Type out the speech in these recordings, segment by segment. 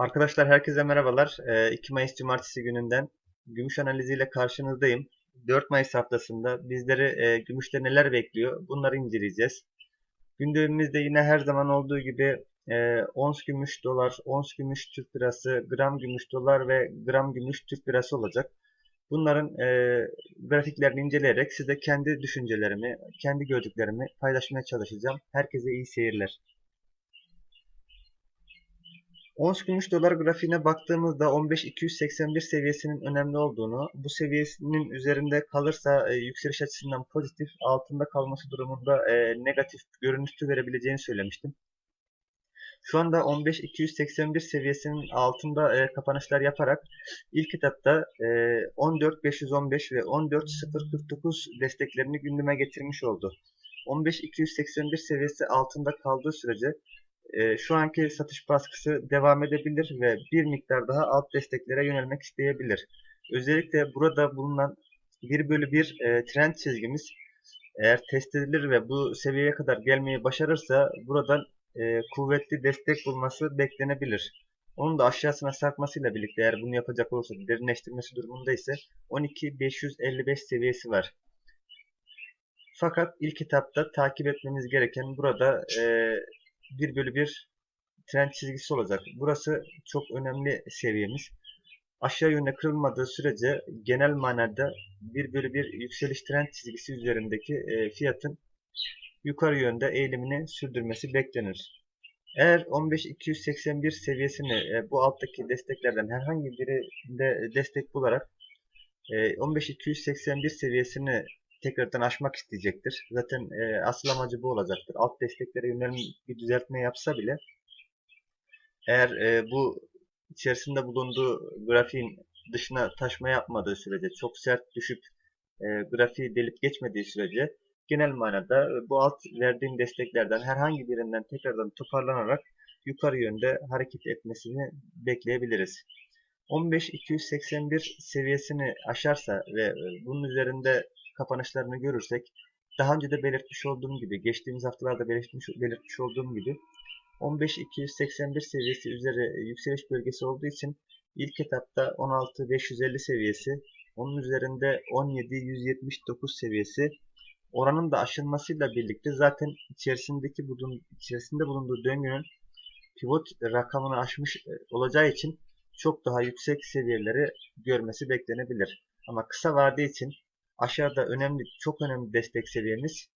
Arkadaşlar herkese merhabalar. Ee, 2 Mayıs Cumartesi gününden gümüş analiziyle karşınızdayım. 4 Mayıs haftasında bizleri e, gümüşte neler bekliyor bunları inceleyeceğiz. Gündemimizde yine her zaman olduğu gibi e, ons gümüş dolar, ons gümüş Türk lirası, gram gümüş dolar ve gram gümüş Türk lirası olacak. Bunların e, grafiklerini inceleyerek size kendi düşüncelerimi, kendi gördüklerimi paylaşmaya çalışacağım. Herkese iyi seyirler. Ons gümüş dolar grafiğine baktığımızda 15.281 seviyesinin önemli olduğunu, bu seviyesinin üzerinde kalırsa e, yükseliş açısından pozitif, altında kalması durumunda e, negatif görüntü verebileceğini söylemiştim. Şu anda 15.281 seviyesinin altında e, kapanışlar yaparak ilk etapta e, 14.515 ve 14.049 desteklerini gündeme getirmiş oldu. 15.281 seviyesi altında kaldığı sürece e, şu anki satış baskısı devam edebilir ve bir miktar daha alt desteklere yönelmek isteyebilir. Özellikle burada bulunan 1 bölü 1 e, trend çizgimiz eğer test edilir ve bu seviyeye kadar gelmeyi başarırsa buradan e, kuvvetli destek bulması beklenebilir. Onun da aşağısına sarkmasıyla birlikte eğer bunu yapacak olursa derinleştirmesi durumunda ise 12.555 seviyesi var. Fakat ilk etapta takip etmemiz gereken burada e, 1 bölü 1 trend çizgisi olacak. Burası çok önemli seviyemiz. Aşağı yönde kırılmadığı sürece genel manada 1 bölü 1 yükseliş trend çizgisi üzerindeki e, fiyatın yukarı yönde eğilimini sürdürmesi beklenir. Eğer 15.281 seviyesini e, bu alttaki desteklerden herhangi birinde destek bularak e, 15.281 seviyesini tekrardan aşmak isteyecektir. Zaten e, asıl amacı bu olacaktır. Alt desteklere yönelik bir düzeltme yapsa bile eğer e, bu içerisinde bulunduğu grafiğin dışına taşma yapmadığı sürece, çok sert düşüp e, grafiği delip geçmediği sürece genel manada bu alt verdiğim desteklerden herhangi birinden tekrardan toparlanarak yukarı yönde hareket etmesini bekleyebiliriz. 15.281 seviyesini aşarsa ve e, bunun üzerinde kapanışlarını görürsek daha önce de belirtmiş olduğum gibi geçtiğimiz haftalarda belirtmiş, belirtmiş olduğum gibi 15.281 seviyesi üzeri yükseliş bölgesi olduğu için ilk etapta 16.550 seviyesi onun üzerinde 17.179 seviyesi oranın da aşılmasıyla birlikte zaten içerisindeki bulun, içerisinde bulunduğu döngünün pivot rakamını aşmış e, olacağı için çok daha yüksek seviyeleri görmesi beklenebilir. Ama kısa vade için aşağıda önemli çok önemli destek seviyemiz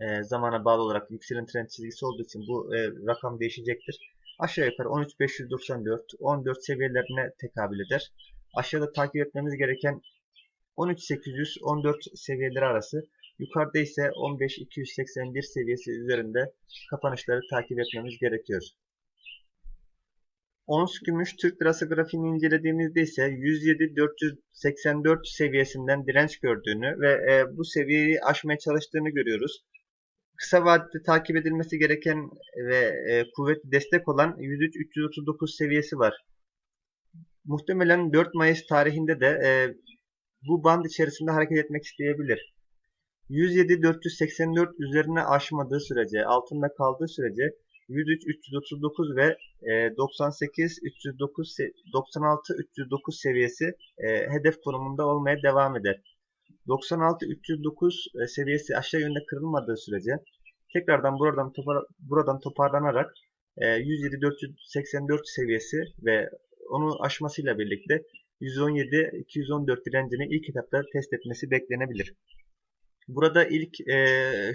e, zamana bağlı olarak yükselen trend çizgisi olduğu için bu e, rakam değişecektir. Aşağı yukarı 13.594 14 seviyelerine tekabül eder. Aşağıda takip etmemiz gereken 13.800 14 seviyeleri arası. Yukarıda ise 15.281 seviyesi üzerinde kapanışları takip etmemiz gerekiyor. Ons gümüş Türk lirası grafiğini incelediğimizde ise 107.484 seviyesinden direnç gördüğünü ve e, bu seviyeyi aşmaya çalıştığını görüyoruz. Kısa vadede takip edilmesi gereken ve e, kuvvetli destek olan 103.339 seviyesi var. Muhtemelen 4 Mayıs tarihinde de e, bu band içerisinde hareket etmek isteyebilir. 107.484 üzerine aşmadığı sürece, altında kaldığı sürece 103 339 ve 98 309 96 309 seviyesi e, hedef konumunda olmaya devam eder. 96 309 e, seviyesi aşağı yönde kırılmadığı sürece tekrardan buradan topar, buradan toparlanarak 107 484 seviyesi ve onu aşmasıyla birlikte 117 214 direncini ilk etapta test etmesi beklenebilir. Burada ilk e,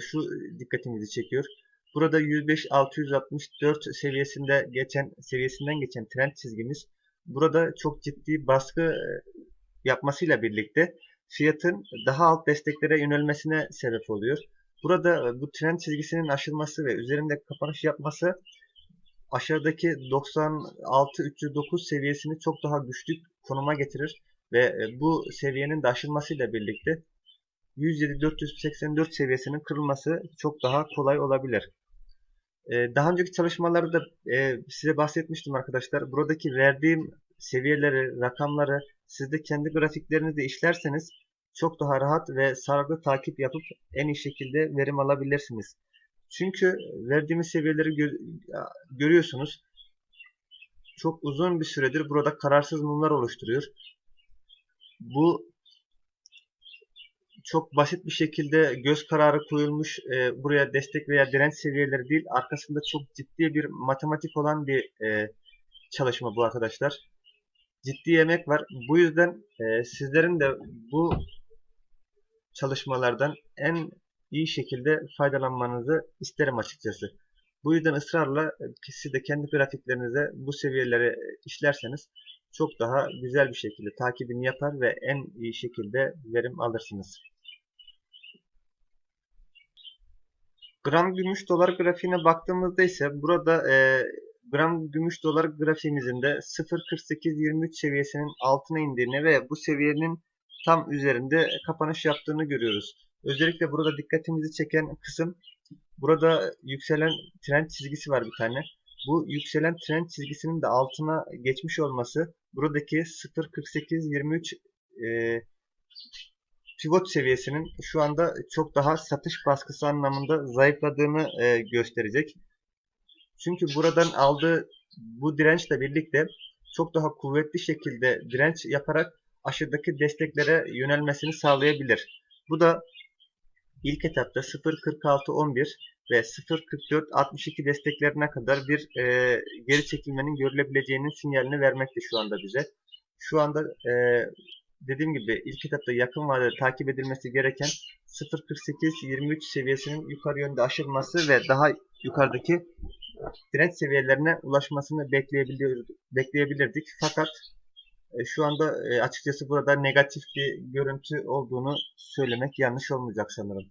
şu dikkatimizi çekiyor. Burada 105-664 seviyesinde geçen seviyesinden geçen trend çizgimiz burada çok ciddi baskı e, yapmasıyla birlikte fiyatın daha alt desteklere yönelmesine sebep oluyor. Burada e, bu trend çizgisinin aşılması ve üzerinde kapanış yapması aşağıdaki 96-309 seviyesini çok daha güçlü konuma getirir ve e, bu seviyenin de aşılmasıyla birlikte 107-484 seviyesinin kırılması çok daha kolay olabilir. Ee, daha önceki çalışmalarda e, size bahsetmiştim arkadaşlar. Buradaki verdiğim seviyeleri, rakamları siz de kendi grafiklerinizde işlerseniz çok daha rahat ve sağlıklı takip yapıp en iyi şekilde verim alabilirsiniz. Çünkü verdiğimiz seviyeleri gö görüyorsunuz. çok uzun bir süredir burada kararsız mumlar oluşturuyor. Bu çok basit bir şekilde göz kararı koyulmuş e, buraya destek veya direnç seviyeleri değil arkasında çok ciddi bir matematik olan bir e, çalışma bu arkadaşlar. Ciddi emek var. Bu yüzden e, sizlerin de bu çalışmalardan en iyi şekilde faydalanmanızı isterim açıkçası. Bu yüzden ısrarla e, siz de kendi grafiklerinize bu seviyeleri işlerseniz çok daha güzel bir şekilde takibini yapar ve en iyi şekilde verim alırsınız. Gram gümüş dolar grafiğine baktığımızda ise burada e, gram gümüş dolar grafiğimizin de 0.4823 seviyesinin altına indiğini ve bu seviyenin tam üzerinde kapanış yaptığını görüyoruz. Özellikle burada dikkatimizi çeken kısım burada yükselen trend çizgisi var bir tane. Bu yükselen trend çizgisinin de altına geçmiş olması buradaki 0.4823 e, pivot seviyesinin şu anda çok daha satış baskısı anlamında zayıfladığını e, gösterecek. Çünkü buradan aldığı bu dirençle birlikte çok daha kuvvetli şekilde direnç yaparak aşağıdaki desteklere yönelmesini sağlayabilir. Bu da ilk etapta 0.46.11 ve 0.44.62 desteklerine kadar bir e, geri çekilmenin görülebileceğinin sinyalini vermekte şu anda bize. Şu anda e, dediğim gibi ilk etapta yakın vadede takip edilmesi gereken 0.48-23 seviyesinin yukarı yönde aşılması ve daha yukarıdaki direnç seviyelerine ulaşmasını bekleyebilirdik. Fakat e, şu anda e, açıkçası burada negatif bir görüntü olduğunu söylemek yanlış olmayacak sanırım.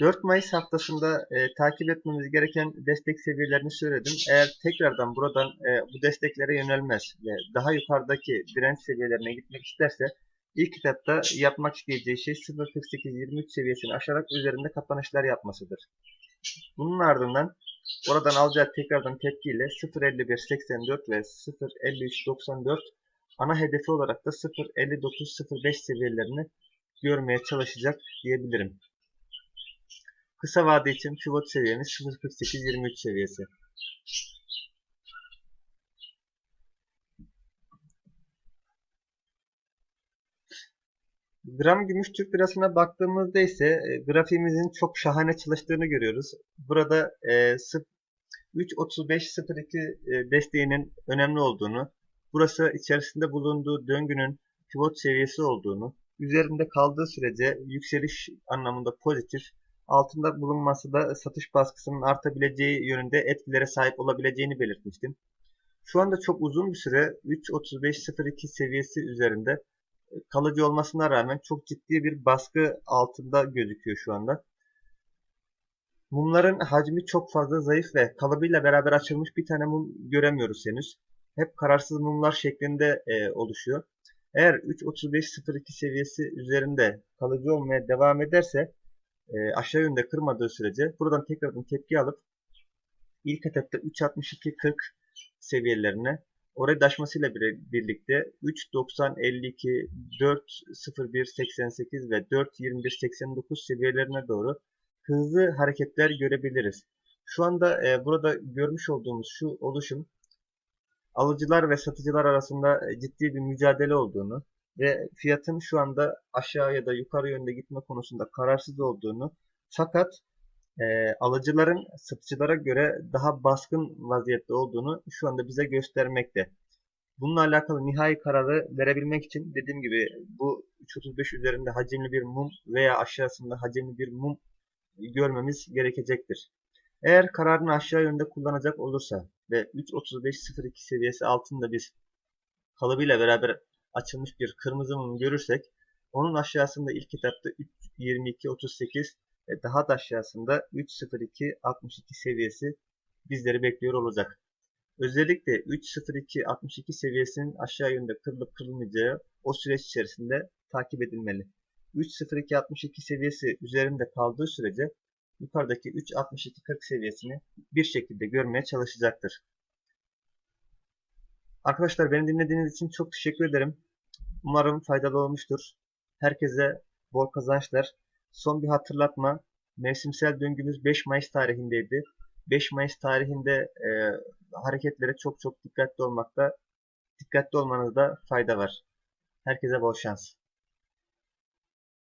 4 Mayıs haftasında e, takip etmemiz gereken destek seviyelerini söyledim. Eğer tekrardan buradan e, bu desteklere yönelmez ve daha yukarıdaki direnç seviyelerine gitmek isterse ilk etapta yapmak isteyeceği şey 0.48-23 seviyesini aşarak üzerinde kapanışlar yapmasıdır. Bunun ardından oradan alacağı tekrardan tepkiyle 0.51.84 ve 0.53.94 ana hedefi olarak da 0.59.05 seviyelerini görmeye çalışacak diyebilirim. Kısa vade için pivot seviyemiz 0.48-23 seviyesi. Gram gümüş Türk lirasına baktığımızda ise e, grafiğimizin çok şahane çalıştığını görüyoruz. Burada e, 3.35.02 e, desteğinin önemli olduğunu, burası içerisinde bulunduğu döngünün pivot seviyesi olduğunu, üzerinde kaldığı sürece yükseliş anlamında pozitif, altında bulunması da satış baskısının artabileceği yönünde etkilere sahip olabileceğini belirtmiştim. Şu anda çok uzun bir süre 3.35.02 seviyesi üzerinde e, kalıcı olmasına rağmen çok ciddi bir baskı altında gözüküyor şu anda. Mumların hacmi çok fazla zayıf ve kalıbıyla beraber açılmış bir tane mum göremiyoruz henüz. Hep kararsız mumlar şeklinde e, oluşuyor. Eğer 3.35.02 seviyesi üzerinde kalıcı olmaya devam ederse e, aşağı yönde kırmadığı sürece buradan tekrardan tepki alıp ilk etapta 3.62.40 seviyelerine oraya daşmasıyla birlikte 3.90.52, 4.01.88 ve 4.21.89 seviyelerine doğru hızlı hareketler görebiliriz. Şu anda e, burada görmüş olduğumuz şu oluşum alıcılar ve satıcılar arasında e, ciddi bir mücadele olduğunu ve fiyatın şu anda aşağı ya da yukarı yönde gitme konusunda kararsız olduğunu fakat e, alıcıların satıcılara göre daha baskın vaziyette olduğunu şu anda bize göstermekte. Bununla alakalı nihai kararı verebilmek için dediğim gibi bu 3.35 üzerinde hacimli bir mum veya aşağısında hacimli bir mum görmemiz gerekecektir. Eğer kararını aşağı yönde kullanacak olursa ve 3.35.02 seviyesi altında bir kalıbıyla beraber açılmış bir kırmızı mum görürsek onun aşağısında ilk etapta 3.22.38 ve daha da aşağısında 3.02.62 seviyesi bizleri bekliyor olacak. Özellikle 3.02.62 seviyesinin aşağı yönde kırılıp kırılmayacağı o süreç içerisinde takip edilmeli. 3.02.62 seviyesi üzerinde kaldığı sürece yukarıdaki 3.62.40 seviyesini bir şekilde görmeye çalışacaktır. Arkadaşlar beni dinlediğiniz için çok teşekkür ederim. Umarım faydalı olmuştur. Herkese bol kazançlar. Son bir hatırlatma. Mevsimsel döngümüz 5 Mayıs tarihindeydi. 5 Mayıs tarihinde e, hareketlere çok çok dikkatli olmakta dikkatli olmanızda fayda var. Herkese bol şans.